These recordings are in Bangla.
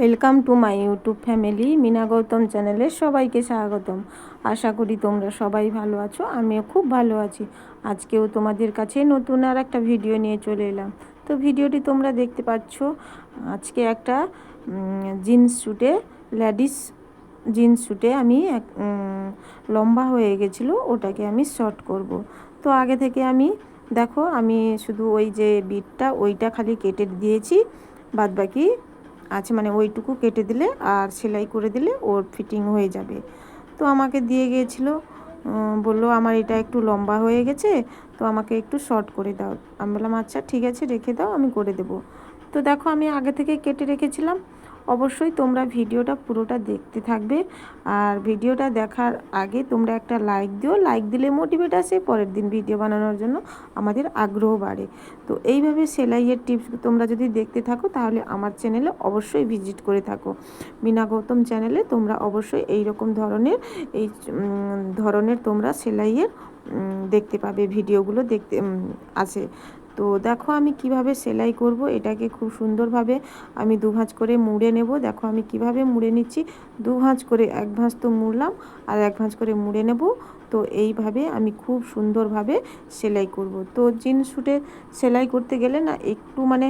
Welcome to my YouTube family Meena Gautam চ্যানেলে সবাইকে স্বাগতম। আশা করি তোমরা সবাই ভালো আছো, আমিও খুব ভালো আছি। আজকেও তোমাদের কাছে নতুন আর একটা ভিডিও নিয়ে চলে এলাম। তো ভিডিওটি তোমরা দেখতে পাচ্ছ, আজকে একটা জিন্স শ্যুটে লেডিস জিন্স শ্যুটে আমি এক লম্বা হয়ে গেছিল, ওটাকে আমি শর্ট করব। তো আগে থেকে আমি, দেখো, আমি শুধু ওই যে বিটটা ওইটা খালি কেটে দিয়েছি বাদ বাকি আছে মানে ওইটুকু কেটে দিলে আর সেলাই করে দিলে ওর ফিটিং হয়ে যাবে। তো আমাকে দিয়ে গিয়েছিল বলল, আমার এটা একটু লম্বা হয়ে গেছে, তো আমাকে একটু শর্ট করে দাও। আমি বললাম আচ্ছা ঠিক আছে, রেখে দাও, আমি করে দেবো। তো দেখো, আমি আগে থেকে কেটে রেখেছিলাম। অবশ্যই তোমরা ভিডিওটা পুরোটা দেখতে থাকবে। আর ভিডিওটা দেখার আগে তোমরা একটা লাইক দিও। লাইক দিলে মোটিভেট আসে পরের দিন ভিডিও বানানোর জন্য আমাদের আগ্রহ বাড়ে। তো এইভাবে সেলাইয়ের টিপস তোমরা যদি দেখতে থাকো, তাহলে আমার চ্যানেলে অবশ্যই ভিজিট করে থাকো। মিনা গৌতম চ্যানেলে তোমরা অবশ্যই এই রকম ধরনের এই ধরনের তোমরা সেলাইয়ের দেখতে পাবে ভিডিওগুলো দেখতে আছে তো দেখো আমি কীভাবে সেলাই করব, এটাকে খুব সুন্দরভাবে আমি দু ভাঁজ করে মুড়ে নেব। দেখো আমি কীভাবে মুড়ে নিচ্ছি, দু ভাঁজ করে এক ভাঁজ তো মুড়লাম আর এক ভাঁজ করে মুড়ে নেব। তো এইভাবে আমি খুব সুন্দরভাবে সেলাই করব। তো জিন্স শ্যুটে সেলাই করতে গেলে না একটু মানে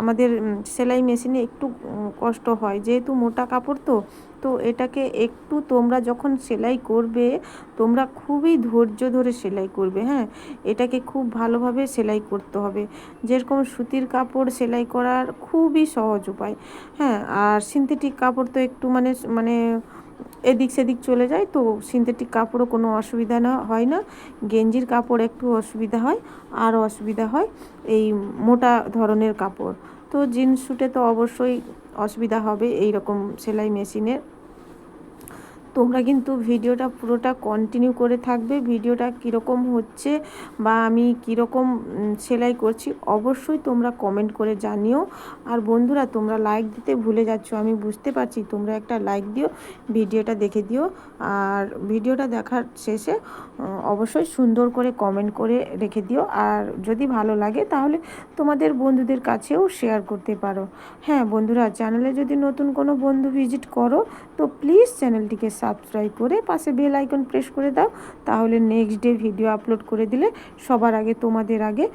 আমাদের সেলাই মেশিনে একটু কষ্ট হয়। যেহেতু মোটা কাপড় তো তো এটাকে একটু তোমরা যখন সেলাই করবে, তোমরা খুবই ধৈর্য ধরে সেলাই করবে হ্যাঁ? এটাকে খুব ভালোভাবে সেলাই করতে হবে। যেরকম সুতির কাপড় সেলাই করার খুবই সহজ উপায় হ্যাঁ? আর সিনথেটিক কাপড় তো একটু মানে মানে এদিক সেদিক চলে যায়, তো সিনথেটিক কাপড়ও কোনো অসুবিধা না, হয় না। গেঞ্জির কাপড় একটু অসুবিধা হয় আর অসুবিধা হয়, এই মোটা ধরনের কাপড়। তো জিন্স শ্যুটে তো অবশ্যই অসুবিধা হবে এইরকম সেলাই মেশিনের। তোমরা কিন্তু ভিডিওটা পুরোটা কন্টিনিউ করে থাকবে। ভিডিওটা কীরকম হচ্ছে বা আমি কীরকম সেলাই করছি অবশ্যই তোমরা কমেন্ট করে জানিও। আর বন্ধুরা, তোমরা লাইক দিতে ভুলে যাচ্ছ, আমি বুঝতে পারছি, তোমরা একটা লাইক দিও, ভিডিওটা দেখে দিও। আর ভিডিওটা দেখার শেষে অবশ্যই সুন্দর করে কমেন্ট করে রেখে দিও। আর যদি ভালো লাগে, তাহলে তোমাদের বন্ধুদের কাছেও শেয়ার করতে পারো। হ্যাঁ বন্ধুরা চ্যানেলে যদি নতুন কোনো বন্ধু ভিজিট করো, তো প্লিজ চ্যানেলটিকে সাবস্ক্রাইব করে পাশে বেল আইকন প্রেস করে দাও, তাহলে নেক্সট ডে ভিডিও আপলোড করে দিলে সবার আগে তোমাদের আগে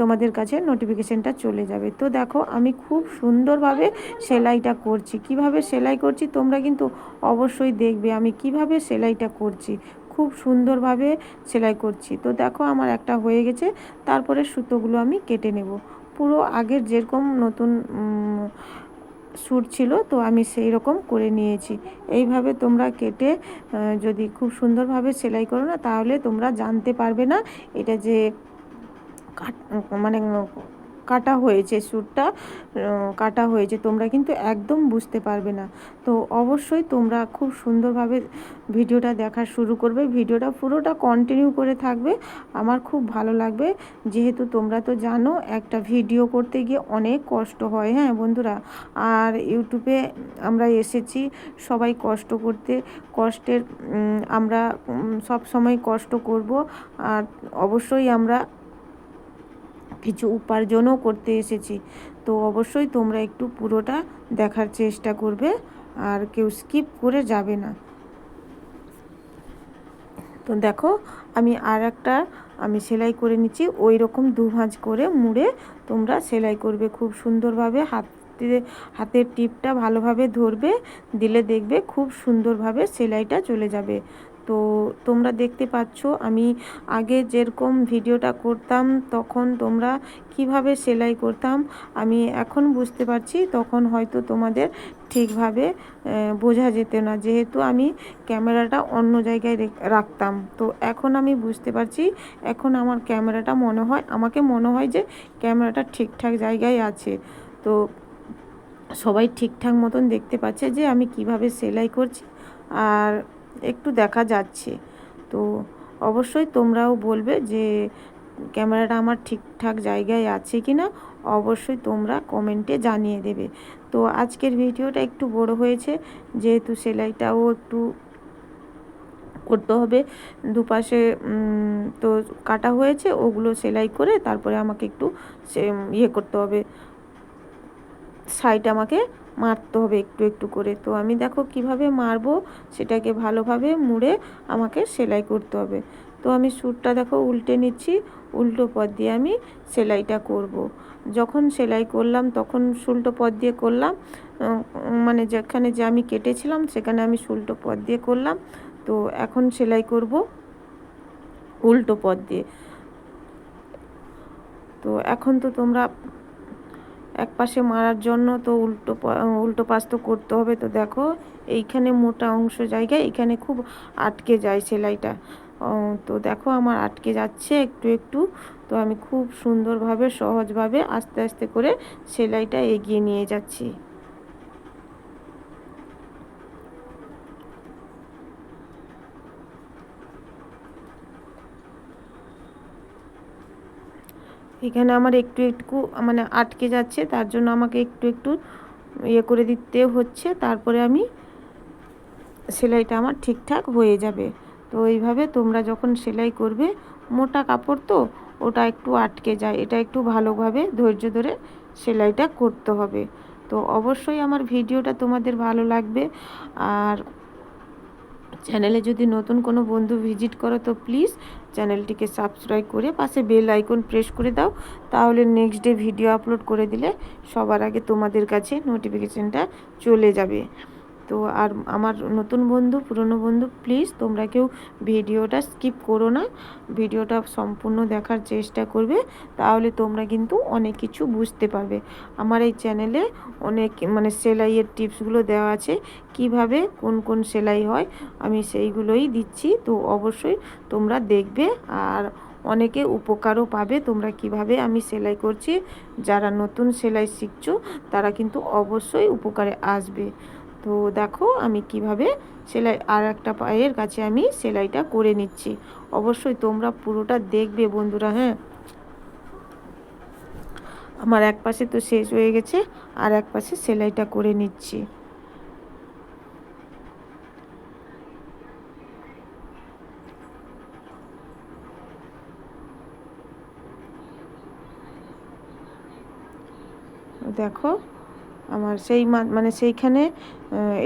তোমাদের কাছে নোটিফিকেশানটা চলে যাবে। তো দেখো, আমি খুব সুন্দরভাবে সেলাইটা করছি। কীভাবে সেলাই করছি তোমরা কিন্তু অবশ্যই দেখবে আমি কীভাবে সেলাইটা করছি। খুব সুন্দরভাবে সেলাই করছি। তো দেখো, আমার একটা হয়ে গেছে, তারপরে সুতোগুলো আমি কেটে নেব। পুরো আগের যেরকম নতুন স্যুট ছিল, তো আমি সেই রকম করে নিয়েছি। এইভাবে তোমরা কেটে যদি খুব সুন্দরভাবে সেলাই করো না, তাহলে তোমরা জানতে পারবে না, এটা যে কাট- মানে কাটা হয়েছে, স্যুটটা কাটা হয়েছে, তোমরা কিন্তু একদম বুঝতে পারবে না। তো অবশ্যই তোমরা খুব সুন্দরভাবে ভিডিওটা দেখা শুরু করবে। ভিডিওটা পুরোটা কন্টিনিউ করে থাকবে। আমার খুব ভালো লাগবে। যেহেতু তোমরা তো জানো, একটা ভিডিও করতে গিয়ে অনেক কষ্ট হয় হ্যাঁ বন্ধুরা? আর ইউটিউবে আমরা এসেছি সবাই কষ্ট করতে। কষ্টের আমরা সব সময় কষ্ট করব। আর অবশ্যই আমরা কিছু উপার্জনও করতে এসেছি। তো অবশ্যই তোমরা একটু পুরোটা দেখার চেষ্টা করবে, আর কেউ স্কিপ করে যাবে না। তো দেখো, আমি আর একটা আমি সেলাই করে নিচ্ছি। ওই রকম দু ভাঁজ করে মুড়ে তোমরা সেলাই করবে খুব সুন্দরভাবে। হাতে, হাতের টিপটা ভালোভাবে ধরবে, দিলে দেখবে খুব সুন্দরভাবে সেলাইটা চলে যাবে। তো তোমরা দেখতে পাচ্ছ, আমি আগে যেরকম ভিডিওটা করতাম, তখন তোমরা কীভাবে সেলাই করতাম, আমি এখন বুঝতে পারছি, তখন হয়তো তোমাদের ঠিকভাবে বোঝা যেত না। যেহেতু আমি ক্যামেরাটা অন্য জায়গায় রেখ- রাখতাম, তো এখন আমি বুঝতে পারছি, এখন আমার ক্যামেরাটা মনে হয়, আমাকে মনে হয় যে ক্যামেরাটা ঠিকঠাক জায়গায় আছে। তো সবাই ঠিকঠাক মতন দেখতে পাচ্ছে যে আমি কীভাবে সেলাই করছি, আর একটু দেখা যাচ্ছে। তো অবশ্যই তোমরাও বলবে যে ক্যামেরাটা আমার ঠিকঠাক জায়গায় আছে কি না অবশ্যই তোমরা কমেন্টে জানিয়ে দেবে। তো আজকের ভিডিওটা একটু বড় হয়েছে, যেহেতু সেলাইটাও একটু করতে হবে। দুপাশে তো কাটা হয়েছে, ওগুলো সেলাই করে তারপরে আমাকে একটু ইয়ে করতে হবে। সাইড আমাকে মারতে হবে একটু একটু করে। তো আমি দেখো কীভাবে মারবো সেটাকে ভালোভাবে মুড়ে আমাকে সেলাই করতে হবে। তো আমি সুরটা দেখো উল্টে নিচ্ছি, উল্টো পথ দিয়ে আমি সেলাইটা করব। যখন সেলাই করলাম, তখন সুল্টো পথ দিয়ে করলাম মানে যেখানে যে আমি কেটেছিলাম সেখানে আমি সুল্টো পথ দিয়ে করলাম। তো এখন সেলাই করব উল্টো পথ দিয়ে। তো এখন তো তোমরা এক পাশে মারার জন্য তো উল্টো উল্টো পাশ তো করতে হবে। তো দেখো, এইখানে মোটা অংশ জায়গায় এখানে খুব আটকে যায় সেলাইটা। তো দেখো আমার আটকে যাচ্ছে একটু একটু। তো আমি খুব সুন্দরভাবে, সহজভাবে আস্তে আস্তে করে সেলাইটা এগিয়ে নিয়ে যাচ্ছি। এখানে আমার একটু একটু মানে আটকে যাচ্ছে, তার জন্য আমাকে একটু একটু ইয়ে করে দিতে হচ্ছে। তারপরে আমি সেলাইটা আমার ঠিকঠাক হয়ে যাবে। তো এইভাবে তোমরা যখন সেলাই করবে, মোটা কাপড় তো, ওটা একটু আটকে যায়। এটা একটু ভালোভাবে ধৈর্য ধরে সেলাইটা করতে হবে। তো অবশ্যই আমার ভিডিওটা তোমাদের ভালো লাগবে। আর চ্যানেলে যদি নতুন কোনো বন্ধু ভিজিট করো, তো প্লিজ চ্যানেলটিকে সাবস্ক্রাইব করে পাশে বেল আইকন প্রেস করে দাও। তাহলে নেক্সট ডে ভিডিও আপলোড করে দিলে সবার আগে তোমাদের কাছে নোটিফিকেশানটা চলে যাবে। তো আর আমার নতুন বন্ধু, পুরনো বন্ধু প্লিজ তোমরা কেউ ভিডিওটা স্কিপ করো না। ভিডিওটা সম্পূর্ণ দেখার চেষ্টা করবে, তাহলে তোমরা কিন্তু অনেক কিছু বুঝতে পারবে। আমার এই চ্যানেলে অনেক মানে সেলাইয়ের টিপসগুলো দেওয়া আছে, কীভাবে কোন কোন সেলাই হয়, আমি সেইগুলোই দিচ্ছি। তো অবশ্যই তোমরা দেখবে আর অনেকে উপকারও পাবে, তোমরা কীভাবে আমি সেলাই করছি। যারা নতুন সেলাই শিখছো, তারা কিন্তু অবশ্যই উপকারে আসবে। তো দেখো আমি কীভাবে সেলাই, আর একটা পায়ের কাছে আমি সেলাইটা করে নিচ্ছি। অবশ্যই তোমরা পুরোটা দেখবে বন্ধুরা হ্যাঁ? আমার এক পাশে তো শেষ হয়ে গেছে, আর এক পাশে সেলাইটা করে নিচ্ছি। দেখো আমার সেই মানে সেইখানে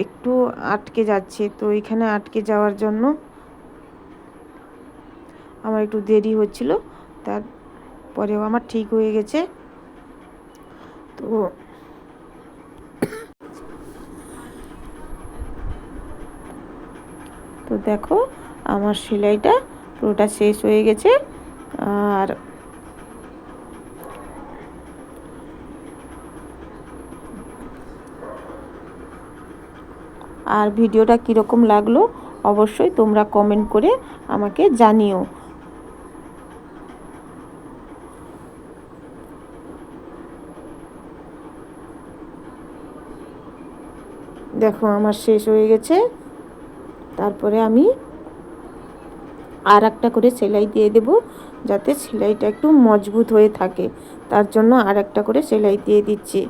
একটু আটকে যাচ্ছে। তো এইখানে আটকে যাওয়ার জন্য আমার একটু দেরি হচ্ছিল। তারপরেও আমার ঠিক হয়ে গেছে। তো তো দেখো, আমার সেলাইটা পুরোটা শেষ হয়ে গেছে। আর আর ভিডিওটা কীরকম লাগল অবশ্যই তোমরা কমেন্ট করে আমাকে জানিও। দেখো আমার শেষ হয়ে গেছে। তারপরে আমি আর একটা করে সেলাই দিয়ে দেব যাতে সেলাইটা একটু মজবুত হয়ে থাকে। তার জন্য আর একটা করে সেলাই দিয়ে দিচ্ছি।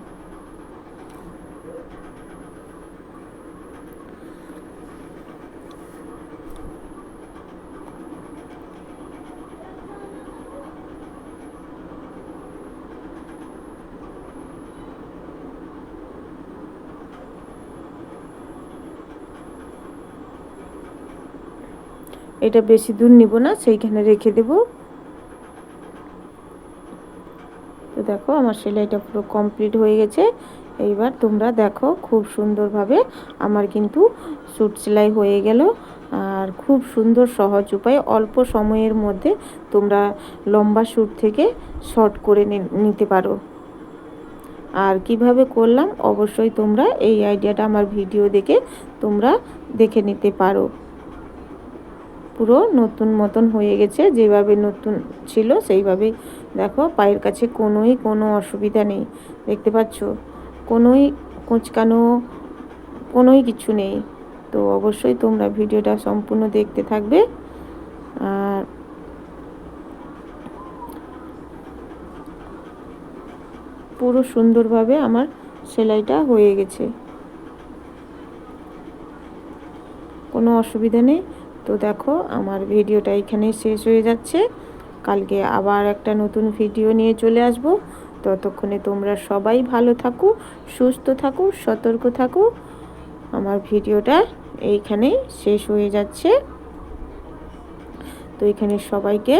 এটা বেশি দূর নিব না, সেইখানে রেখে দেব। তো দেখো, আমার সেলাইটা পুরো কমপ্লিট হয়ে গেছে। এইবার তোমরা দেখো খুব সুন্দরভাবে আমার কিন্তু স্যুট সেলাই হয়ে গেল। আর খুব সুন্দর সহজ উপায়, অল্প সময়ের মধ্যে তোমরা লম্বা স্যুট থেকে শর্ট করে নিতে পারো। আর কীভাবে করলাম, অবশ্যই তোমরা এই আইডিয়াটা আমার ভিডিও দেখে তোমরা দেখে নিতে পারো। পুরো নতুন মতন হয়ে গেছে, যেভাবে নতুন ছিল সেইভাবেই। দেখো, পায়ের কাছে কোনোই কোনো অসুবিধা নেই, দেখতে পাচ্ছ? কোনোই কুঁচকানো, কোনোই কিছু নেই। তো অবশ্যই তোমরা ভিডিওটা সম্পূর্ণ দেখতে থাকবে। আর পুরো সুন্দরভাবে আমার সেলাইটা হয়ে গেছে। কোনো অসুবিধা নেই। তো দেখো, আমার ভিডিওটা এখানেই শেষ হয়ে যাচ্ছে। কালকে আবার একটা নতুন ভিডিও নিয়ে চলে আসব। ততক্ষণে তোমরা সবাই ভালো থাকো, সুস্থ থাকো, সতর্ক থাকো। আমার ভিডিওটা এইখানেই শেষ হয়ে যাচ্ছে। তো এখানে সবাইকে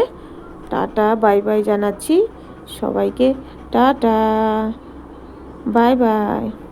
টাটা, বাই বাই জানাচ্ছি। সবাইকে টাটা। Bye bye.